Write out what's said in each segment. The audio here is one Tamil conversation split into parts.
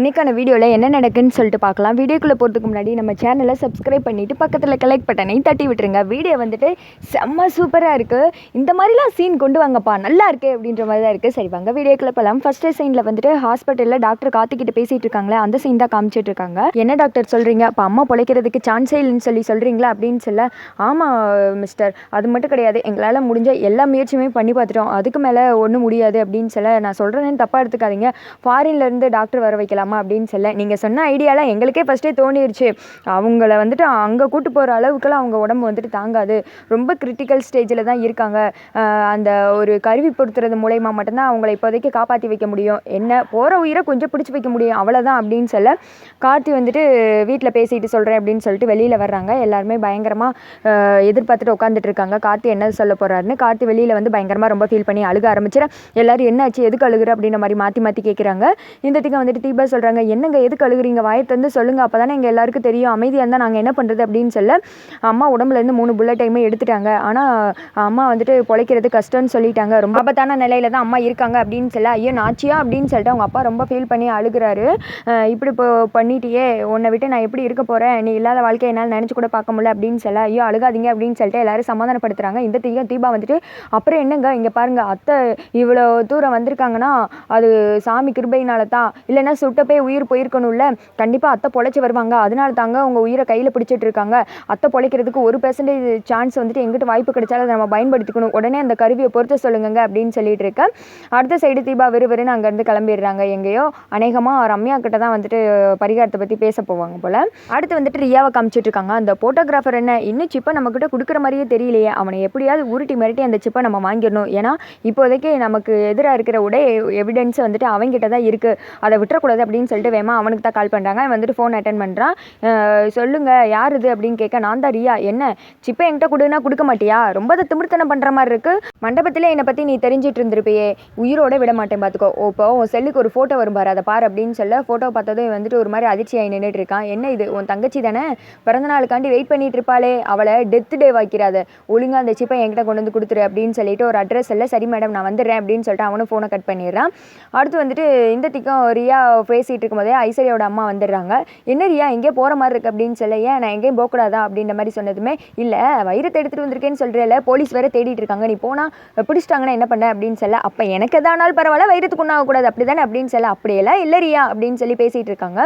இன்றைக்கான வீடியோவில் என்ன நடக்குன்னு சொல்லிட்டு பார்க்கலாம். வீடியோக்குள்ளே போகிறதுக்கு முன்னாடி நம்ம சேனலை சப்ஸ்கிரைப் பண்ணிவிட்டு பக்கத்தில் கலெக்ட் பட்டனை தட்டி விட்டுருங்க. வீடியோ வந்துட்டு செம்ம சூப்பராக இருக்குது இந்த மாதிரிலாம் சீன் கொண்டு வாங்கப்பா. நல்லா இருக்கே அப்படின்ற மாதிரி தான் இருக்குது சரி வாங்க வீடியோக்குள்ளே போகலாம் ஃபஸ்ட்டு சீனில் வந்துட்டு ஹாஸ்பிட்டலில் டாக்டர் காத்துக்கிட்டு பேசிகிட்டு இருக்காங்களே அந்த சீன் தான் காமிச்சிட்டு இருக்காங்க. என்ன டாக்டர் சொல்கிறீங்க அப்போ அம்மா பிழைக்கிறதுக்கு சான்ஸே இல்லைன்னு சொல்லி சொல்கிறீங்களா அப்படின்னு சொல்ல ஆமாம் மிஸ்டர் அது மட்டும் கிடையாது. எங்களால் முடிஞ்ச எல்லா முயற்சியுமே பண்ணி பார்த்துட்டோம். அதுக்கு மேலே ஒன்றும் முடியாது அப்படின்னு சொல்ல நான் சொல்கிறேன்னு தப்பாக எடுத்துக்காதீங்க. ஃபாரின்லேருந்து டாக்டர் வர வைக்கலாம். அப்படின்னு சொல்ல நீங்கள் சொன்ன ஐடியாலாம் எங்களுக்கே ஃபஸ்ட்டே தோணிடுச்சு அவங்கள வந்துட்டு அங்கே கூட்டு போகிற அளவுக்குலாம் அவங்க உடம்பு வந்துட்டு தாங்காது. ரொம்ப கிரிட்டிக்கல் ஸ்டேஜில் தான் இருக்காங்க. அந்த ஒரு கருவி பொருத்துறது மூலயமா மட்டும்தான் அவங்கள இப்போதைக்கு காப்பாற்றி வைக்க முடியும். என்ன போகிற உயிரை கொஞ்சம் பிடிச்சி வைக்க முடியும். அவ்வளோதான் அப்படின்னு சொல்ல கார்த்தி வந்துட்டு வீட்டில் பேசிட்டு சொல்கிறேன் அப்படின்னு சொல்லிட்டு வெளியில் வர்றாங்க. எல்லாருமே பயங்கரமாக எதிர்பார்த்துட்டு உட்காந்துட்டு இருக்காங்க. கார்த்தி என்ன சொல்ல போகிறாருன்னு கார்த்தி வெளியில் வந்து பயங்கரமாக ரொம்ப ஃபீல் பண்ணி அழுக ஆரம்பிச்சிட எல்லாரும் என்னாச்சு? எதுக்கு அழுகுற? அப்படின்ற மாதிரி மாற்றி மாற்றி கேட்குறாங்க இந்த திங்க வந்துட்டு தீபா சொல்கிறாங்க என்னங்க எதுக்கு அழுகுறீங்க? வாயை தந்து சொல்லுங்கள் அப்போ தானே எங்கள் எல்லாருக்கும் தெரியும். அமைதியாக இருந்தால் நாங்கள் என்ன பண்ணுறது அப்படின்னு சொல்ல அம்மா உடம்புலேருந்து மூணு புல்லட்டையுமே எடுத்துட்டாங்க. ஆனால் அம்மா வந்துட்டு பொழைக்கிறது கஷ்டம்னு சொல்லிட்டாங்க. ரொம்ப ஆபத்தான நிலையில தான் அம்மா இருக்காங்க. அப்படின்னு சொல்ல ஐயோ நாச்சியா? அப்படின்னு சொல்லிட்டு அவங்க அப்பா ரொம்ப ஃபீல் பண்ணி அழுகுறாரு. இப்படி இப்போ பண்ணிட்டியே. உன்னை விட்டு நான் எப்படி இருக்க போகிறேன் நீ இல்லாத வாழ்க்கையை என்னால் நினச்சி கூட பார்க்க முடியல. அப்படின்னு சொல்ல ஐயோ அழுகாதீங்க. அப்படின்னு சொல்லிட்டு எல்லாரும் சமாதானப்படுத்துறாங்க. இந்த தீயும் தீபா வந்துட்டு அப்புறம் என்னங்க? இங்கே பாருங்க அத்தை இவ்வளோ தூரம் வந்திருக்காங்கன்னா அது சாமி கிருபையினால தான் இல்லைன்னா சுட்டப்பே உயிர் போயிருக்கணும்ல? கண்டிப்பாக அத்தை பொழைச்சி வருவாங்க. அதனால தாங்க உங்கள் உயிரை கையில் பிடிச்சிட்டு இருக்காங்க. அத்தை பொழைக்கிறதுக்கு ஒரு பெர்சன்டேஜ் சான்ஸ் வந்துட்டு எங்கிட்ட வாய்ப்பு கிடைச்சாலும் அதை நம்ம பயன்படுத்திக்கணும். உடனே அந்த கருவியை பொறுத்த சொல்லுங்க அப்படின்னு சொல்லிட்டு இருக்கேன். அடுத்த சைடு தீபா விறுவிறுன்னு அங்கேருந்து கிளம்பிடுறாங்க எங்கேயோ. அநேகமாக ரம்யா கிட்ட தான் வந்துட்டு பரிகாரத்தை பற்றி பேச போவாங்க போல். அடுத்து வந்துட்டு ரியாவை காமிச்சிட்டு இருக்காங்க. அந்த ஃபோட்டோகிராஃபர் என்ன? இன்னும் சிப்பை நம்மக்கிட்ட கொடுக்குற மாதிரியே தெரியலையே. அவனை எப்படியாவது உருட்டி மிரட்டி அந்த சிப்பை நம்ம வாங்கிடணும். ஏன்னா இப்போதைக்கு நமக்கு எதிராக இருக்கிற உடை எவிடன்ஸ் வந்துட்டு அவங்ககிட்ட தான் இருக்குது அதை விட்டுறக்கூடாது. அப்படின்னு சொல்லிட்டு வேமா அவனுக்கு தான் கால் பண்ணுறாங்க அவன் வந்துட்டு ஃபோன் அட்டன் பண்ணுறான் சொல்லுங்கள் யார் இது அப்படின்னு கேட்க நான் தான் ரியா. என்ன? சிப்பை என்கிட்ட கொடுன்னா கொடுக்க மாட்டியா? ரொம்ப அதை திமிர்த்தனம் பண்ணுற மாதிரி இருக்குது மண்டபத்தில் என்னை பற்றி நீ தெரிஞ்சிட்டு இருந்திருப்பியே. உயிரோட விட மாட்டேன் பார்த்துக்கோ ஓ, இப்போ உன் செல்லுக்கு ஒரு ஃபோட்டோ வரும் பாரு அதை பாரு அப்படின்னு சொல்ல ஃபோட்டோ பார்த்ததும் வந்துட்டு ஒரு மாதிரி அதிர்ச்சியாகி நின்றுட்டு இருக்கான். என்ன இது? உன் தங்கச்சி தானே? பிறந்த நாளுக்காண்டி வெயிட் பண்ணிட்டு இருப்பாளே. அவளை டெத் டே வைக்கிறாத. ஒழுங்காக அந்த சிப்பை என்கிட்ட கொண்டு வந்து கொடுத்துரு அப்படின்னு சொல்லிட்டு ஒரு அட்ரஸ் இல்லை சரி மேடம் நான் வந்துடுறேன் அப்படின்னு சொல்லிட்டு அவனும் ஃபோனை கட் பண்ணிடுறான். அடுத்து வந்துட்டு இந்த திக்கம் ரியா பேசிகிட்டு இருக்கும்போதே ஐஸ்வர்யாவோட அம்மா வந்துடுறாங்க. என்ன ரியா எங்கேயோ போகிற மாதிரி இருக்கு அப்படின்னு சொல்ல ஏன் நான் எங்கேயும் போகக்கூடாதா? அப்படின்ற மாதிரி சொன்னதுமே இல்லை வைரத்தை எடுத்துகிட்டு வந்திருக்கேன்னு சொல்கிறேன்ல போலீஸ் வேற தேடிட்டு இருக்காங்க. நீ போனால் பிடிச்சிட்டாங்கன்னா என்ன பண்ண? அப்படின்னு சொல்ல அப்போ எனக்கு எதானாலும் பரவாயில்ல வைரத்துக்கு ஒன்றாகக்கூடாது அப்படி தானே அப்படின்னு சொல்ல அப்படியெல்லாம் இல்லை ரியா அப்படின்னு சொல்லி பேசிகிட்டு இருக்காங்க.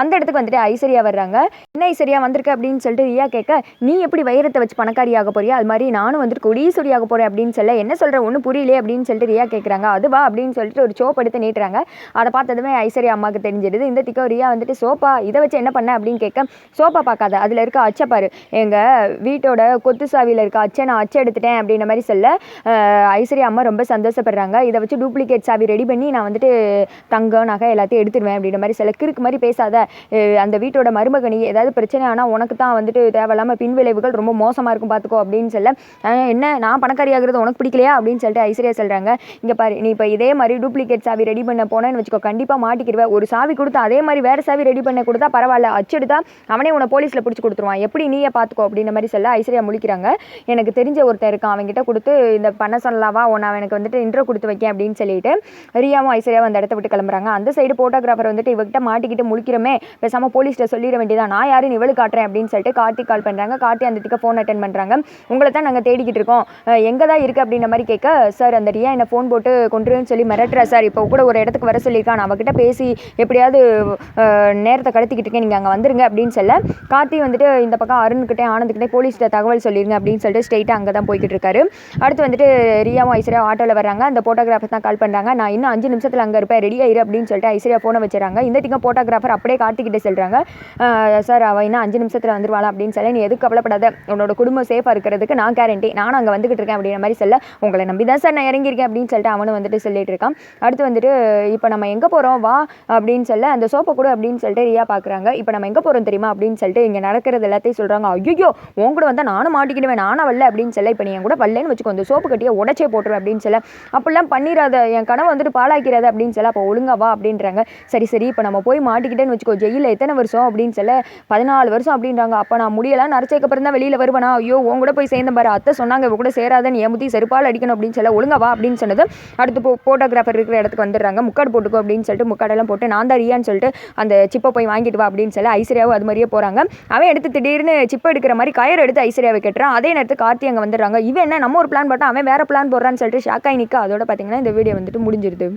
அந்த இடத்துக்கு வந்துட்டு ஐஸ்வர்யா வர்றாங்க. என்ன ஐஸ்வர்யா வந்திருக்க? அப்படின்னு சொல்லிட்டு ரியா கேட்க நீ எப்படி வைரத்தை வச்சு பணக்காரி ஆக போறியா? அது மாதிரி நானும் வந்துட்டு கொடீஸ்வரி ஆக போகிறேன் அப்படின்னு சொல்ல என்ன சொல்கிற ஒன்றும் புரியலையே? அப்படின்னு சொல்லிட்டு ரியா கேட்குறாங்க அதுவா அப்படின்னு சொல்லிட்டு ஒரு சோப் எடுத்து நீட்டுறாங்க. அதை பார்த்ததுமே ஐஸ்வர்யா அம்மாவுக்கு தெரிஞ்சிடுது இந்த திக்கோ ரியா வந்துட்டு சோப்பா இதை வச்சு என்ன பண்ண அப்படின்னு கேட்க சோப்பா பார்க்காத. அதில் இருக்க அச்சை பாரு. எங்கள் வீட்டோட கொத்து சாவியில் இருக்க அச்சை நான் அச்சை எடுத்துட்டேன் அப்படின்ற மாதிரி சொல்ல ஐஸ்வர்யா அம்மா ரொம்ப சந்தோஷப்படுறாங்க. இதை வச்சு டூப்ளிகேட் சாவி ரெடி பண்ணி நான் வந்துட்டு தங்கம் நகை எல்லாத்தையும் எடுத்துடுவேன் அப்படின்ற மாதிரி சில கிறுக்கு மாதிரி பேசாத. அந்த வீட்டோட மருமகனி ஏதாவது பிரச்சனை ஆனால் உனக்கு தான் வந்துட்டு தேவையில்லாமல் பின் விளைவுகள் ரொம்ப மோசமாக இருக்கும் பார்த்துக்கோ அப்படின்னு சொல்ல என்ன நான் பணக்காரி ஆகுறது உனக்கு பிடிக்கலையா அப்படின்னு சொல்லிட்டு ஐஸ்வர்யா சொல்கிறாங்க இங்கே பாரு நீ இப்போ இதே மாதிரி டூப்ளிகேட் சாவி ரெடி பண்ண போனேன்னு வச்சுக்கோ கண்டிப்பாக மாட்டிக்கிடுவேன் ஒரு சாவி கொடுத்து அதே மாதிரி வேறு சாவி ரெடி பண்ண கொடுத்தா பரவாயில்ல. அச்செடுத்தா அவனே உன்னை போலீஸில் பிடிச்சி கொடுத்துருவான். எப்படி நீயே பார்த்துக்கோ அப்படின்ற மாதிரி சொல்ல ஐஸ்வர்யா முழிக்கிறாங்க. எனக்கு தெரிஞ்ச ஒருத்தன் இருக்கான் அவன்கிட்ட கொடுத்து இந்த பண்ண சொல்லலாவா உன்னை அவனுக்கு வந்துட்டு இன்ட்ரோ கொடுத்து வைக்க அப்படின்னு சொல்லிட்டு ரியாவும் ஐஸ்வர்யாவும் அந்த இடத்த விட்டு கிளம்புறாங்க. அந்த சைடு ஃபோட்டோகிராஃபர் வந்துட்டு இவகிட்ட மாட்டிக்கிட்டு முழிக்கிறமே பேசாமல் போலீஸ்கிட்ட சொல்லிட வேண்டியதான் நான் யாரும் இவளு காட்டுறேன் அப்படின்னு சொல்லிட்டு கார்த்திக் கால் பண்ணுறாங்க கார்த்தி அந்த திக்க ஃபோன் அட்டன் பண்ணுறாங்க உங்களை தான் நாங்கள் தேடிக்கிட்டு இருக்கோம். எங்கே தான் இருக்குது அப்படின்ற மாதிரி கேட்க சார் அந்த ரியா என்னை ஃபோன் போட்டு கொண்டுருன்னு சொல்லி மிரட்டுறா சார். இப்போ கூட ஒரு இடத்துக்கு வர சொல்லியிருக்கான். நான் அவகிட்ட பேசி எப்படியாவது நேரத்தை கடத்திக்கிட்டு இருக்கேன் நீங்கள் அங்கே வந்துருங்க அப்படின்னு சொல்ல கார்த்தி வந்துட்டு இந்த பக்கம் அருண்கிட்டே ஆனந்துக்கிட்டே போலீஸ்கிட்ட தகவல் சொல்லிடுங்க அப்படின்னு சொல்லிட்டு ஸ்ட்ரெயிட்டாக அங்கே தான் போய்கிட்டு இருக்காரு. அடுத்து வந்துட்டு ரியாவும் ஐஸ்வர்யா ஆட்டோவில் வராங்க அந்த ஃபோட்டோகிராஃபர் தான் கால் பண்ணுறாங்க நான் இன்னும் அஞ்சு நிமிஷத்தில் அங்கே இருப்பேன். ரெடி ஆயிரு அப்படின்னு சொல்லிட்டு ஐஸ்வர்யா ஃபோனை வச்சுறாங்க. இந்த திக்கம் ஃபோட்டோகிராஃபர் அப்படியே கார்த்திக்கிட்டே சொல்கிறாங்க சார் அவள் இன்னும் அஞ்சு நிமிஷத்தில் வந்துருவாளா? அப்படின்னு சொல்லி நீ எதுக்கு கவலைப்படாத. உன்னோட குடும்பம் சேஃபாக இருக்கிறதுக்கு நான் கேரண்டி நானும் அங்கே வந்துகிட்டு இருக்கேன். அப்படின்ற மாதிரி சொல்ல உங்களை நம்பி தான் சார் நான் இறங்கியிருக்கேன். அப்படின்னு சொல்லிட்டு அவனும் வந்துட்டு சொல்லிட்டு இருக்கான். அடுத்து வந்துட்டு இப்போ நம்ம எங்கே போகிறோம் வா. அப்படின்னு சொல்ல அந்த சோப்பை கூட அப்படின்னு சொல்லிட்டு ரியா பார்க்குறாங்க இப்போ நம்ம எங்கே போகிறோம் தெரியுமா? அப்படின்னு சொல்லிட்டு இங்கே நடக்கிறது எல்லாத்தையும் சொல்கிறாங்க ஐயோ உன் கூட வந்தால் நானும் மாட்டிக்கிடுவேன் நானும் வரல அப்படின்னு சொல்ல இப்போ நீ என் கூட வரலன்னு வச்சுக்கோ அந்த சோப்பு கட்டியை உடச்சே போட்டுருவேன் அப்படின்னு சொல்ல அப்படிலாம் பண்ணிடாத என் கனவு வந்துட்டு பாழாக்கிறாத அப்படின்னு சொல்ல அப்போ ஒழுங்கா வா அப்படின்றாங்க. சரி சரி இப்போ நம்ம போய் மாட்டிக்கிட்டேன்னு வச்சுக்கோ ஜெயிலில் எத்தனை வருஷம் அப்படின்னு சொல்ல பதினாலு வருஷம் அப்படின்றாங்க. அப்போ நான் முடியலாம் நரைச்சதுக்கப்புறம் தான் வெளியில் வருவேனா? ஐயோ உன் கூட போய் சேர்ந்த பாரு அத்தை சொன்னாங்க இவ கூட சேராதன்னு ஏன் முத்தி செருப்பால் அடிக்கணும் அப்படின்னு சொல்ல ஒழுங்கா வா அப்படின்னு சொன்னது அடுத்து போ ஃபோட்டோகிராஃபர் இருக்கிற இடத்துக்கு வந்துடுறாங்க. முக்காடு போட்டுக்கோ அப்படின்னு சொல்லிட்டு முக்காடெல்லாம் போட்டு சொல்லிட்டு நான் தான் ரியான்னு சொல்லிட்டு அந்த சிப்பை போய் வாங்கிட்டு வா அப்படின்னு சொல்லி ஐஸ்வர்யாவும் அது மாதிரியே போகிறாங்க அவன் எடுத்து திடீர்னு சிப்பை எடுக்கிற மாதிரி கயர் எடுத்து ஐஸ்வர்யாவை கட்டுறான். அதே நேரத்துக்கு கார்த்தி அங்கே வந்துடுறாங்க. இவன் என்ன நம்ம ஒரு பிளான் போட்டால் அவன் வேறு பிளான் போடுறான்னு சொல்லிட்டு ஷாக்காய் நிற்க அதோட பார்த்தீங்கன்னா இந்த வீடியோ வந்துட்டு முடிஞ்சிருது.